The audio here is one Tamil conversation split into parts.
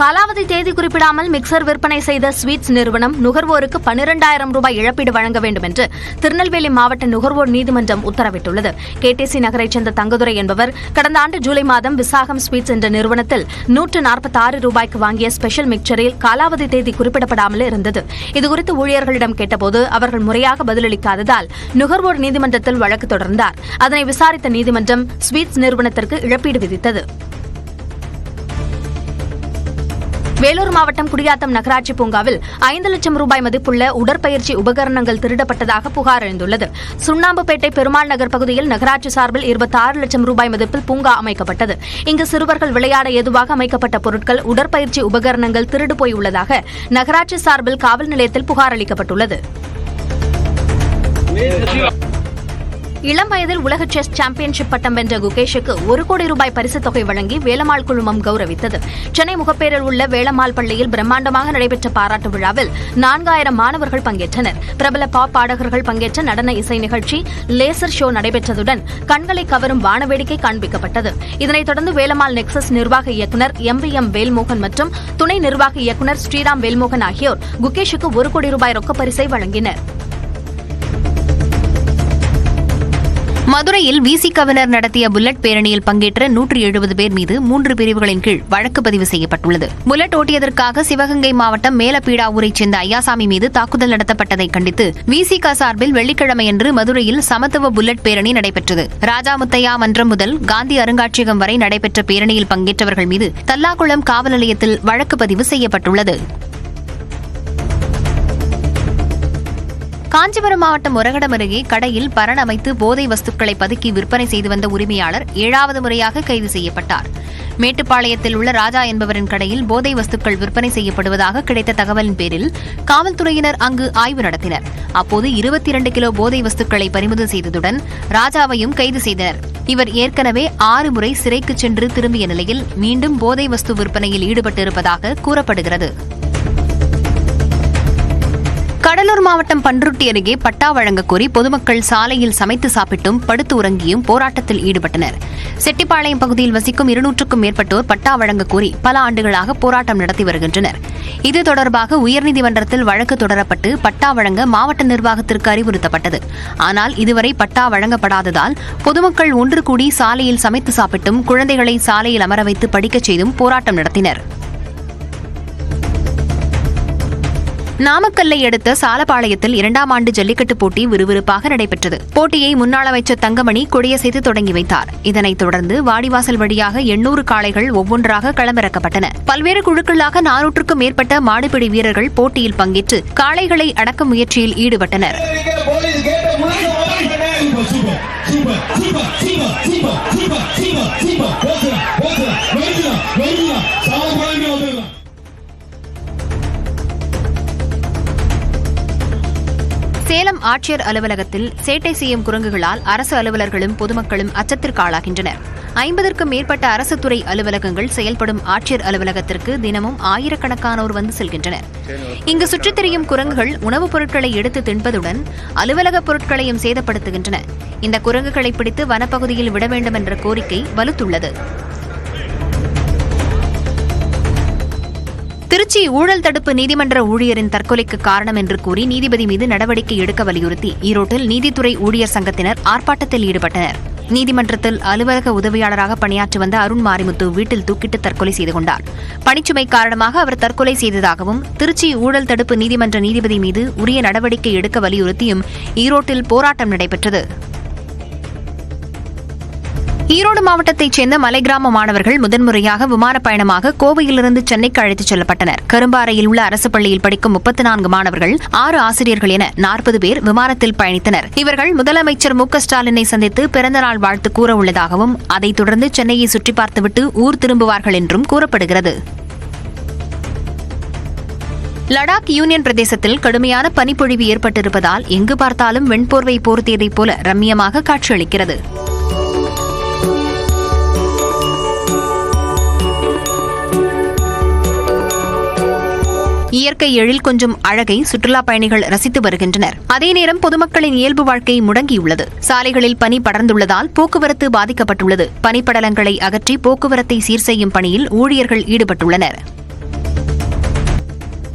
காலாவதி தேதி குறிப்பிடாமல் மிக்சர் விற்பனை செய்த ஸ்வீட்ஸ் நிறுவனம் நுகர்வோருக்கு பனிரெண்டாயிரம் ரூபாய் இழப்பீடு வழங்க வேண்டும் என்று திருநெல்வேலி மாவட்ட நுகர்வோர் நீதிமன்றம் உத்தரவிட்டுள்ளது. கேடிசி நகரைச் சேர்ந்த தங்கதுரை என்பவர் கடந்த ஆண்டு ஜூலை மாதம் விசாகம் ஸ்வீட்ஸ் என்ற நிறுவனத்தில் நூற்று நாற்பத்தாறு ரூபாய்க்கு வாங்கிய ஸ்பெஷல் மிக்சரில் காலாவதி தேதி குறிப்பிடப்படாமல் இருந்தது. இதுகுறித்து ஊழியர்களிடம் கேட்டபோது அவர்கள் முறையாக பதிலளிக்காததால் நுகர்வோர் நீதிமன்றத்தில் வழக்கு தொடர்ந்தார். அதனை விசாரித்த நீதிமன்றம் ஸ்வீட்ஸ் நிறுவனத்திற்கு இழப்பீடு விதித்தது. வேலூர் மாவட்டம் குடியாத்தம் நகராட்சி பூங்காவில் ஐந்து லட்சம் ரூபாய் மதிப்புள்ள உடற்பயிற்சி உபகரணங்கள் திருடப்பட்டதாக புகார் எழுந்துள்ளது. சுண்ணாம்புப்பேட்டை பெருமாள் நகர் பகுதியில் நகராட்சி சார்பில் இருபத்தாறு லட்சம் ரூபாய் மதிப்பில் பூங்கா அமைக்கப்பட்டது. இங்கு சிறுவர்கள் விளையாட ஏதுவாக அமைக்கப்பட்ட பொருட்கள் உடற்பயிற்சி உபகரணங்கள் திருடு போய் உள்ளதாக நகராட்சி சார்பில் காவல் நிலையத்தில் புகார் அளிக்கப்பட்டுள்ளது. இளம் வயதில் உலக செஸ் சாம்பியன்ஷிப் பட்டம் வென்ற குகேஷுக்கு ஒரு கோடி ரூபாய் பரிசுத் தொகை வழங்கி வேலமாள் குழுமம் கௌரவித்தது. சென்னை முகப்பேரில் உள்ள வேலமாள் பள்ளியில் பிரம்மாண்டமாக நடைபெற்ற பாராட்டு விழாவில் நான்காயிரம் மாணவர்கள் பங்கேற்றனர். பிரபல பாப் பாடகர்கள் பங்கேற்ற நடன இசை நிகழ்ச்சி லேசர் ஷோ நடைபெற்றதுடன் கண்களை கவரும் வானவேடிக்கை காண்பிக்கப்பட்டது. இதனைத் தொடர்ந்து வேலமாள் நெக்சஸ் நிர்வாக இயக்குநர் எம் வி எம் வேல்மோகன் மற்றும் துணை நிர்வாக இயக்குநர் ஸ்ரீராம் வேல்மோகன் ஆகியோர் குகேஷுக்கு ஒரு கோடி ரூபாய் ரொக்க பரிசை வழங்கினர். மதுரையில் விசி கவர்னர் நடத்திய புல்லட் பேரணியில் பங்கேற்ற நூற்றி எழுபது பேர் மீது மூன்று பிரிவுகளின் கீழ் வழக்கு பதிவு செய்யப்பட்டுள்ளது. புல்லட் ஓட்டியதற்காக சிவகங்கை மாவட்டம் மேலப்பீடாவூரைச் சேர்ந்த ஐயாசாமி மீது தாக்குதல் நடத்தப்பட்டதை கண்டித்து விசிக சார்பில் வெள்ளிக்கிழமையன்று மதுரையில் சமத்துவ புல்லட் பேரணி நடைபெற்றது. ராஜா முத்தையா மன்றம் முதல் காந்தி அருங்காட்சியகம் வரை நடைபெற்ற பேரணியில் பங்கேற்றவர்கள் மீது தல்லாகுளம் காவல் நிலையத்தில் வழக்கு பதிவு செய்யப்பட்டுள்ளது. காஞ்சிபுரம் மாவட்டம் முரகடம் அருகே கடையில் பரண் அமைத்து போதை வஸ்துக்களை பதுக்கி விற்பனை செய்து வந்த உரிமையாளர் ஏழாவது முறையாக கைது செய்யப்பட்டார். மேட்டுப்பாளையத்தில் உள்ள ராஜா என்பவரின் கடையில் போதை வஸ்துக்கள் விற்பனை செய்யப்படுவதாக கிடைத்த தகவலின் பேரில் காவல்துறையினர் அங்கு ஆய்வு நடத்தினர். அப்போது இருபத்தி இரண்டு கிலோ போதை வஸ்துக்களை பறிமுதல் செய்ததுடன் ராஜாவையும் கைது செய்தனர். இவர் ஏற்கனவே ஆறு முறை சிறைக்கு சென்று திரும்பிய நிலையில் மீண்டும் போதை வஸ்து விற்பனையில் ஈடுபட்டிருப்பதாக கூறப்படுகிறது. கடலூர் மாவட்டம் பன்ருட்டி அருகே பட்டா வழங்க கோரி பொதுமக்கள் சாலையில் சமைத்து சாப்பிட்டும் படுத்து உறங்கியும் போராட்டத்தில் ஈடுபட்டனர். செட்டிப்பாளையம் பகுதியில் வசிக்கும் இருநூற்றுக்கும் மேற்பட்டோர் பட்டா வழங்க கோரி பல ஆண்டுகளாக போராட்டம் நடத்தி வருகின்றனர். இது தொடர்பாக உயர்நீதிமன்றத்தில் வழக்கு தொடரப்பட்டு பட்டா வழங்க மாவட்ட நிர்வாகத்திற்கு அறிவுறுத்தப்பட்டது. ஆனால் இதுவரை பட்டா வழங்கப்படாததால் பொதுமக்கள் ஒன்று கூடி சாலையில் சமைத்து சாப்பிட்டும் குழந்தைகளை சாலையில் அமர வைத்து படிக்கச் செய்தும் போராட்டம் நடத்தினர். நாமக்கல்லை அடுத்த சாலப்பாளையத்தில் இரண்டாம் ஆண்டு ஜல்லிக்கட்டு போட்டி விறுவிறுப்பாக நடைபெற்றது போட்டியை முன்னாள் அமைச்சர் தங்கமணி கொடியசைத்து தொடங்கி வைத்தார் இதனைத் தொடர்ந்து வாடிவாசல் வழியாக எண்ணூறு காளைகள் ஒவ்வொன்றாக களமிறக்கப்பட்டன பல்வேறு குழுக்களாக நானூற்றுக்கும் மேற்பட்ட மாடுபிடி வீரர்கள் போட்டியில் பங்கேற்று காளைகளை அடக்க முயற்சியில் ஈடுபட்டனர் ஆட்சியர் அலுவலகத்தில் சேட்டை செய்யும் குரங்குகளால் அரசு அலுவலர்களும் பொதுமக்களும் அச்சத்திற்கு ஆளாகின்றனர். ஐம்பதற்கும் மேற்பட்ட அரசு துறை அலுவலகங்கள் செயல்படும் ஆட்சியர் அலுவலகத்திற்கு தினமும் ஆயிரக்கணக்கானோர் வந்து செல்கின்றனர். இங்கு சுற்றித் திரியும் குரங்குகள் உணவுப் பொருட்களை எடுத்து தின்பதுடன் அலுவலக பொருட்களையும் சேதப்படுத்துகின்றன. இந்த குரங்குகளை பிடித்து வனப்பகுதியில் விட வேண்டும் என்ற கோரிக்கை வலுத்துள்ளது. திருச்சி ஊழல் தடுப்பு நீதிமன்ற ஊழியரின் தற்கொலைக்கு காரணம் என்று கூறி நீதிபதி மீது நடவடிக்கை எடுக்க வலியுறுத்தி ஈரோட்டில் நீதித்துறை ஊழியர் சங்கத்தினர் ஆர்ப்பாட்டத்தில் ஈடுபட்டனர். நீதிமன்றத்தில் அலுவலக உதவியாளராக பணியாற்றி வந்த அருண் மாரிமுத்து வீட்டில் தூக்கிட்டு தற்கொலை செய்து கொண்டார். பணிச்சுமை காரணமாக அவர் தற்கொலை செய்ததாகவும் திருச்சி ஊழல் தடுப்பு நீதிமன்ற நீதிபதி மீது உரிய நடவடிக்கை எடுக்க வலியுறுத்தியும் ஈரோட்டில் போராட்டம் நடைபெற்றது. ஈரோடு மாவட்டத்தைச் சேர்ந்த மலை கிராம மாணவர்கள் முதன்முறையாக விமான பயணமாக கோவையிலிருந்து சென்னைக்கு அழைத்துச் செல்லப்பட்டனர். கரும்பாறையில் உள்ள அரசு பள்ளியில் படிக்கும் முப்பத்தி நான்கு மாணவர்கள் ஆறு ஆசிரியர்கள் என நாற்பது பேர் விமானத்தில் பயணித்தனர். இவர்கள் முதலமைச்சர் மு ஸ்டாலினை சந்தித்து பிறந்தநாள் வாழ்த்து கூற உள்ளதாகவும் அதைத் தொடர்ந்து சென்னையை சுற்றி பார்த்துவிட்டு ஊர் திரும்புவார்கள் என்றும் கூறப்படுகிறது. லடாக் யூனியன் பிரதேசத்தில் கடுமையான பனிப்பொழிவு ஏற்பட்டிருப்பதால் எங்கு பார்த்தாலும் வெண்போர்வை போர்த்தியதைப் போல ரம்மியமாக காட்சியளிக்கிறது. இயற்கை எழில் கொஞ்சம் அழகை சுற்றுலா பயணிகள் ரசித்து வருகின்றனர். அதே நேரம் பொதுமக்களின் இயல்பு வாழ்க்கை முடங்கியுள்ளது. சாலைகளில் பனி படர்ந்துள்ளதால் போக்குவரத்து பாதிக்கப்பட்டுள்ளது. பனிப்படலங்களை அகற்றி போக்குவரத்தை சீர் செய்யும் பணியில் ஊழியர்கள் ஈடுபட்டுள்ளனர்.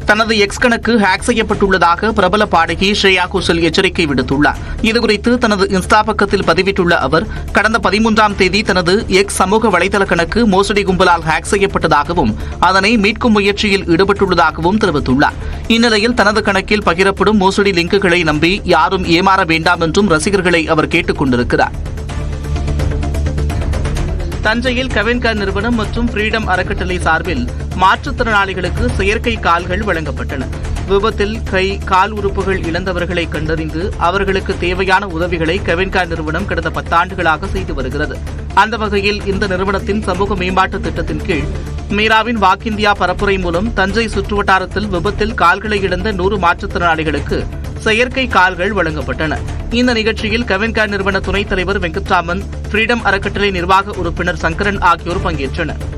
தனது எக்ஸ் கணக்கு ஹேக் செய்யப்பட்டுள்ளதாக பிரபல பாடகி ஸ்ரேயா கோஷல் எச்சரிக்கை விடுத்துள்ளார். இதுகுறித்து தனது இன்ஸ்டா பக்கத்தில் பதிவிட்டுள்ள அவர் கடந்த பதிமூன்றாம் தேதி தனது எக்ஸ் சமூக வலைதள கணக்கு மோசடி கும்பலால் ஹேக் செய்யப்பட்டதாகவும் அதனை மீட்கும் முயற்சியில் ஈடுபட்டுள்ளதாகவும் தெரிவித்துள்ளார். இந்நிலையில் தனது கணக்கில் பகிரப்படும் மோசடி லிங்குகளை நம்பி யாரும் ஏமாற வேண்டாம் என்றும் ரசிகர்களை அவர் கேட்டுக் கொண்டிருக்கிறார். தஞ்சையில் கவின்கார் நிறுவனம் மற்றும் ஃப்ரீடம் அறக்கட்டளை சார்பில் மாற்றுத்திறனாளிகளுக்கு செயற்கை கால்கள் வழங்கப்பட்டன. விபத்தில் கை கால் உறுப்புகள் இழந்தவர்களை கண்டறிந்து அவர்களுக்கு தேவையான உதவிகளை கவின்கார் நிறுவனம் கடந்த பத்தாண்டுகளாக செய்து வருகிறது. அந்த வகையில் இந்த நிறுவனத்தின் சமூக மேம்பாட்டு திட்டத்தின் கீழ் மீராவின் வாக்கிந்தியா பரப்புரை மூலம் தஞ்சை சுற்றுவட்டாரத்தில் விபத்தில் கால்களை இழந்த நூறு மாற்றுத்திறனாளிகளுக்கு செயற்கை கால்கள் வழங்கப்பட்டன. இந்த நிகழ்ச்சியில் கவின்கார் நிறுவன துணைத் தலைவர் வெங்கட்ராமன் ஃப்ரீடம் அறக்கட்டளை நிர்வாக உறுப்பினர் சங்கரன் ஆகியோர் பங்கேற்றனர்.